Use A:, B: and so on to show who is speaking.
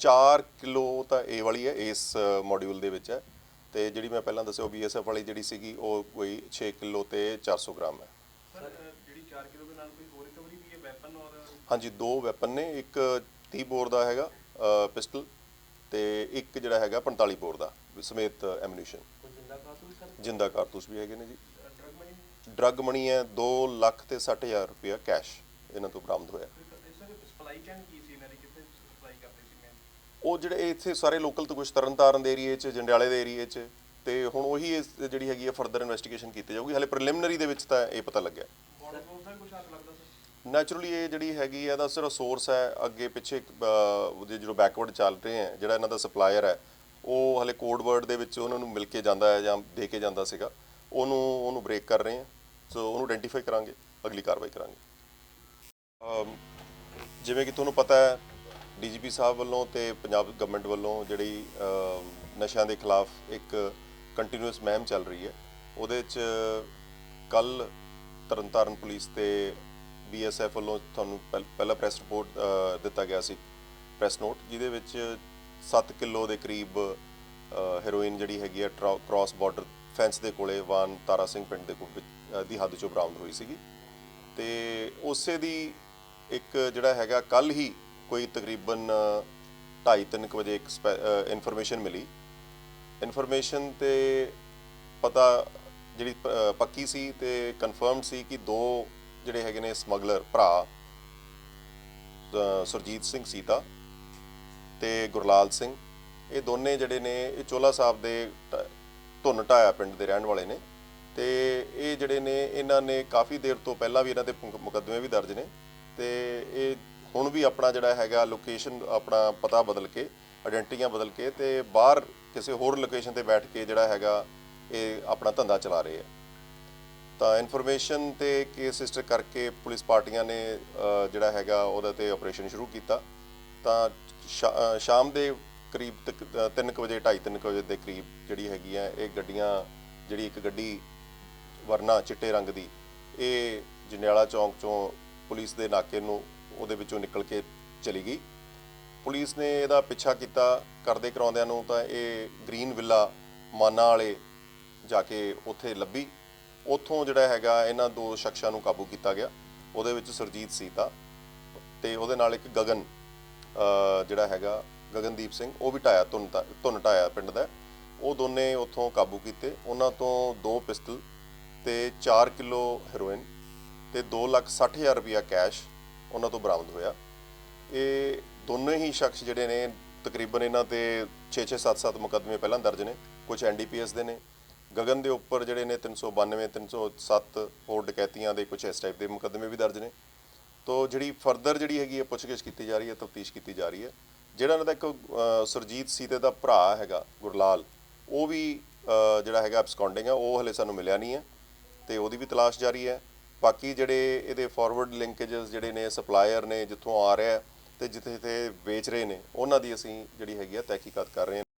A: 4 kilo ਤਾਂ ਇਹ ਵਾਲੀ ਹੈ ਇਸ ਮੋਡਿਊਲ ਦੇ ਵਿੱਚ ਹੈ। ਤੇ ਜਿਹੜੀ ਮੈਂ ਪਹਿਲਾਂ ਦੱਸਿਆ ਉਹ ਬੀਐਸਐਫ ਵਾਲੀ ਜਿਹੜੀ ਸੀਗੀ ਉਹ ਕੋਈ 6 ਕਿਲੋ ਤੇ 400 ਗ੍ਰਾਮ ਹੈ।
B: ਸਰ ਅ, ਜਿਹੜੀ 4 ਕਿਲੋ ਦੇ ਨਾਲ ਕੋਈ ਹੋਰ ਰਿਕਵਰੀ ਵੀ ਹੈ ਵੈਪਨ ਔਰ
A: ਹਾਂਜੀ ਦੋ ਵੈਪਨ ਨੇ। ਇੱਕ 30 ਬੋਰ ਦਾ ਹੈਗਾ ਪਿਸਟਲ ਤੇ ਇੱਕ ਜਿਹੜਾ ਹੈਗਾ 45 ਬੋਰ ਦਾ ਸਮੇਤ ਐਮੂਨੀਸ਼ਨ
B: ਜਿੰਦਾ ਕਾਤੂਲ ਸਰ
A: ਜਿੰਦਾ ਕਾਰਤੂਸ ਵੀ ਹੈਗੇ ਨੇ ਜੀ।
B: ਡਰਗ ਮਨੀ
A: ਡਰਗ ਮਣੀ ਹੈ 2 ਲੱਖ ਤੇ 60000 ਰੁਪਇਆ ਕੈਸ਼ ਇਹਨਾਂ ਤੋਂ ਬਰਾਮਦ ਹੋਇਆ।
B: ਸਰ ਸਪਲਾਈ ਚੈਨ ਕੀ ਸੀ ਇਹਨਾਂ ਦੀ ਕਿੱਥੇ ਸਪਲਾਈ ਕਰਦੇ ਸੀ ਮੈਂ
A: ਉਹ ਜਿਹੜੇ ਇੱਥੇ ਸਾਰੇ ਲੋਕਲ ਤੋਂ ਕੁਝ ਤਰਨਤਾਰਨ ਦੇ ਏਰੀਏ 'ਚ ਜੰਡਿਆਲੇ ਦੇ ਏਰੀਏ 'ਚ ਤੇ ਹੁਣ ਉਹੀ ਇਸ ਜਿਹੜੀ ਹੈਗੀ ਹੈ ਫਰਦਰ ਇਨਵੈਸਟੀਗੇਸ਼ਨ ਕੀਤੀ ਜਾਊਗੀ। ਹਾਲੇ ਪ੍ਰੀਲਿਮਿਨਰੀ ਦੇ ਵਿੱਚ ਤਾਂ ਇਹ ਪਤਾ ਲੱਗਿਆ। ਨੈਚੁਰਲੀ ਇਹ ਜਿਹੜੀ ਹੈਗੀ ਹੈ ਇਹਦਾ ਸਿਰਫ ਸੋਰਸ ਹੈ। ਅੱਗੇ ਪਿੱਛੇ ਅਹ, ਉਹਦੇ ਜਦੋਂ ਬੈਕਵਰਡ ਚੱਲ ਰਹੇ ਹੈ ਜਿਹੜਾ ਇਹਨਾਂ ਦਾ ਸਪਲਾਇਰ ਹੈ ਉਹ ਹਲੇ ਕੋਡ ਵਰਡ ਦੇ ਵਿੱਚ ਉਹਨਾਂ ਨੂੰ ਮਿਲ ਕੇ ਜਾਂਦਾ ਹੈ ਜਾਂ ਦੇ ਕੇ ਜਾਂਦਾ ਸੀਗਾ। ਉਹਨੂੰ ਉਹਨੂੰ ਬ੍ਰੇਕ ਕਰ ਰਹੇ ਹਾਂ ਸੋ ਉਹਨੂੰ ਆਇਡੈਂਟੀਫਾਈ ਕਰਾਂਗੇ ਅਗਲੀ ਕਾਰਵਾਈ ਕਰਾਂਗੇ। ਜਿਵੇਂ ਕਿ ਤੁਹਾਨੂੰ ਪਤਾ ਹੈ ਡੀਜੀਪੀ ਸਾਹਿਬ ਵੱਲੋਂ ਤੇ ਪੰਜਾਬ ਗਵਰਨਮੈਂਟ ਵੱਲੋਂ ਜਿਹੜੀ ਨਸ਼ਿਆਂ ਦੇ ਖਿਲਾਫ ਇੱਕ ਕੰਟੀਨਿਊਸ ਮਹਿਮ ਚੱਲ ਰਹੀ ਹੈ। ਉਹਦੇ 'ਚ ਕੱਲ ਤਰਨਤਾਰਨ ਪੁਲਿਸ ਤੇ ਬੀਐਸਐਫ ਵੱਲੋਂ ਤੁਹਾਨੂੰ ਪਹਿ- ਪਹਿਲਾ ਪ੍ਰੈਸ ਰਿਪੋਰਟ ਦਿੱਤਾ ਗਿਆ ਸੀ। ਪ੍ਰੈਸ ਨੋਟ ਜਿਹਦੇ ਵਿੱਚ 7 ਕਿਲੋ ਦੇ ਕਰੀਬ ਹੈਰੋਇਨ ਜਿਹੜੀ ਹੈਗੀ ਹੈ ਕ੍ਰਾਸ ਬਾਰਡਰ ਫੈਂਸ ਦੇ ਕੋਲੇ ਵਾਨ ਤਾਰਾ ਸਿੰਘ ਪਿੰਡ ਦੇ ਕੋਲ ਦੀ ਹੱਦ ਚੋਂ ਬਰਾਮਦ ਹੋਈ ਸੀਗੀ। ਤੇ ਉਸੇ ਦੀ ਇੱਕ ਜਿਹੜਾ ਹੈਗਾ ਕੱਲ ਹੀ ਕੋਈ ਤਕਰੀਬਨ 2:30 ਵਜੇ ਇੱਕ ਇਨਫੋਰਮੇਸ਼ਨ ਮਿਲੀ। ਇਨਫੋਰਮੇਸ਼ਨ ਤੇ ਪਤਾ ਜਿਹੜੀ ਪੱਕੀ ਸੀ ਤੇ ਕਨਫਰਮ ਸੀ ਕਿ ਦੋ ਜਿਹੜੇ ਹੈਗੇ ਨੇ ਸਮਗਲਰ ਭਰਾ ਸੁਰਜੀਤ ਸਿੰਘ ਸੀਤਾ ਤੇ ਗੁਰਲਾਲ ਸਿੰਘ, ਇਹ ਦੋਨੇ ਜਿਹੜੇ ਨੇ, ਇਹ ਚੋਲਾ ਸਾਹਿਬ ਦੇ ਧੁੰਨ ਢਾਇਆ ਪਿੰਡ ਦੇ ਰਹਿਣ ਵਾਲੇ ਨੇ ਤੇ ਇਹ ਜਿਹੜੇ ਨੇ, ਇਹਨਾਂ ਨੇ ਕਾਫੀ ਦੇਰ ਤੋਂ ਪਹਿਲਾਂ ਵੀ ਇਹਨਾਂ ਦੇ ਮੁਕੱਦਮੇ ਵੀ ਦਰਜ ਨੇ ਤੇ ਇਹ ਹੁਣ ਵੀ ਆਪਣਾ ਜਿਹੜਾ ਹੈਗਾ ਲੋਕੇਸ਼ਨ ਆਪਣਾ ਪਤਾ ਬਦਲ ਕੇ ਆਇਡੈਂਟੀਆਂ ਬਦਲ ਕੇ ਤੇ ਬਾਹਰ ਕਿਸੇ ਹੋਰ ਲੋਕੇਸ਼ਨ ਤੇ ਬੈਠ ਕੇ ਜਿਹੜਾ ਹੈਗਾ ਇਹ ਆਪਣਾ ਧੰਦਾ ਚਲਾ ਰਹੇ ਆ। ਤਾਂ ਇਨਫੋਰਮੇਸ਼ਨ ਤੇ ਕੇਸ ਰਜਿਸਟਰ ਕਰਕੇ ਪੁਲਿਸ ਪਾਰਟੀਆਂ ਨੇ ਜਿਹੜਾ ਹੈਗਾ ਉਹਦੇ ਤੇ ਆਪਰੇਸ਼ਨ ਸ਼ੁਰੂ ਕੀਤਾ। ਤਾਂ ਸ਼ਾਮ ਦੇ ਕਰੀਬ 3 ਵਜੇ 2:30 ਵਜੇ ਦੇ ਕਰੀਬ ਜਿਹੜੀ ਹੈਗੀ ਆ, ਇਹ ਗੱਡੀਆਂ, ਜਿਹੜੀ ਇੱਕ ਗੱਡੀ ਵਰਨਾ ਚਿੱਟੇ ਰੰਗ ਦੀ, ਇਹ ਜੰਡਿਆਲਾ ਚੌਂਕ ਚੋਂ ਪੁਲਿਸ ਦੇ ਨਾਕੇ ਨੂੰ ਉਹਦੇ ਵਿੱਚੋਂ ਨਿਕਲ ਕੇ ਚਲੀ ਗਈ। ਪੁਲਿਸ ਨੇ ਇਹਦਾ ਪਿੱਛਾ ਕੀਤਾ, ਕਰਦੇ ਕਰਾਉਂਦਿਆਂ ਨੂੰ ਤਾਂ ਇਹ ਗ੍ਰੀਨ ਵਿਲਾ ਮਾਨਾ ਵਾਲੇ ਜਾ ਕੇ ਉੱਥੇ ਲੱਭੀ। ਉੱਥੋਂ ਜਿਹੜਾ ਹੈਗਾ, ਇਹਨਾਂ ਦੋ ਸ਼ਖਸਾਂ ਨੂੰ ਕਾਬੂ ਕੀਤਾ ਗਿਆ। ਉਹਦੇ ਵਿੱਚ ਸੁਰਜੀਤ ਸੀਤਾ ਤੇ ਉਹਦੇ ਨਾਲ ਇੱਕ ਗਗਨ ਜਿਹੜਾ ਹੈਗਾ, ਗਗਨਦੀਪ ਸਿੰਘ, ਉਹ ਵੀ ਢਾਇਆ, ਧੁੰਨ ਤਾ- ਧੁੰਨ ਢਾਇਆ ਪਿੰਡ ਦਾ। ਉਹ ਦੋਨੇ ਉੱਥੋਂ ਕਾਬੂ ਕੀਤੇ। ਉਹਨਾਂ ਤੋਂ ਦੋ ਪਿਸਤਲ ਤੇ 4 ਕਿਲੋ ਹੈਰੋਇਨ ਤੇ 260000 ਰੁਪਇਆ ਕੈਸ਼ ਉਹਨਾਂ ਤੋਂ ਬਰਾਮਦ ਹੋਇਆ। ਇਹ ਦੋਨੇ ਹੀ ਸ਼ਖਸ ਜਿਹੜੇ ਨੇ ਤਕਰੀਬਨ ਇਹਨਾਂ ਤੇ 6-6 7-7 ਮੁਕੱਦਮੇ ਪਹਿਲਾਂ ਦਰਜ ਨੇ। ਕੁਝ ਐਨਡੀਪੀਐਸ ਦੇ ਨੇ। ਗਗਨ ਦੇ ਉੱਪਰ ਜਿਹੜੇ ਨੇ 392 307 ਹੋਰ ਡਕੈਤੀਆਂ ਦੇ ਕੁਝ ਇਸ ਟਾਈਪ ਦੇ ਮੁਕੱਦਮੇ ਵੀ ਦਰਜ ਨੇ। ਤੋ ਜਿਹੜੀ ਫਰਦਰ ਜਿਹੜੀ ਹੈਗੀ ਹੈ ਪੁੱਛਗਿੱਛ ਕੀਤੀ ਜਾ ਰਹੀ ਹੈ ਤਫਤੀਸ਼ ਕੀਤੀ ਜਾ ਰਹੀ ਹੈ। ਜਿਹੜਾ ਇਹਨਾਂ ਦਾ ਇੱਕ ਅ, ਸੁਰਜੀਤ ਸੀਤੇ ਦਾ ਭਰਾ ਹੈਗਾ ਗੁਰਲਾਲ ਉਹ ਵੀ ਜਿਹੜਾ ਹੈਗਾ ਐਬਸਕੌਂਡਿੰਗ ਹੈ ਉਹ ਹਲੇ ਸਾਨੂੰ ਮਿਲਿਆ ਨਹੀਂ ਹੈ। ਤੇ ਉਹਦੀ ਵੀ ਤਲਾਸ਼ ਜਾਰੀ ਹੈ। ਬਾਕੀ ਜਿਹੜੇ ਇਹਦੇ ਫਾਰਵਰਡ ਲਿੰਕੇजेस ਜਿਹੜੇ ਨੇ ਸਪਲਾਇਰ ਨੇ ਜਿੱਥੋਂ ਆ ਰਿਹਾ ਹੈ ਤੇ ਜਿੱਥੇ ਤੇ ਵੇਚ ਰਹੇ ਨੇ, ਉਹਨਾਂ ਦੀ ਅਸੀਂ ਜਿਹੜੀ ਹੈਗੀ ਆ ਤਹਿਕੀਕਾਤ ਕਰ ਰਹੇ ਹਾਂ।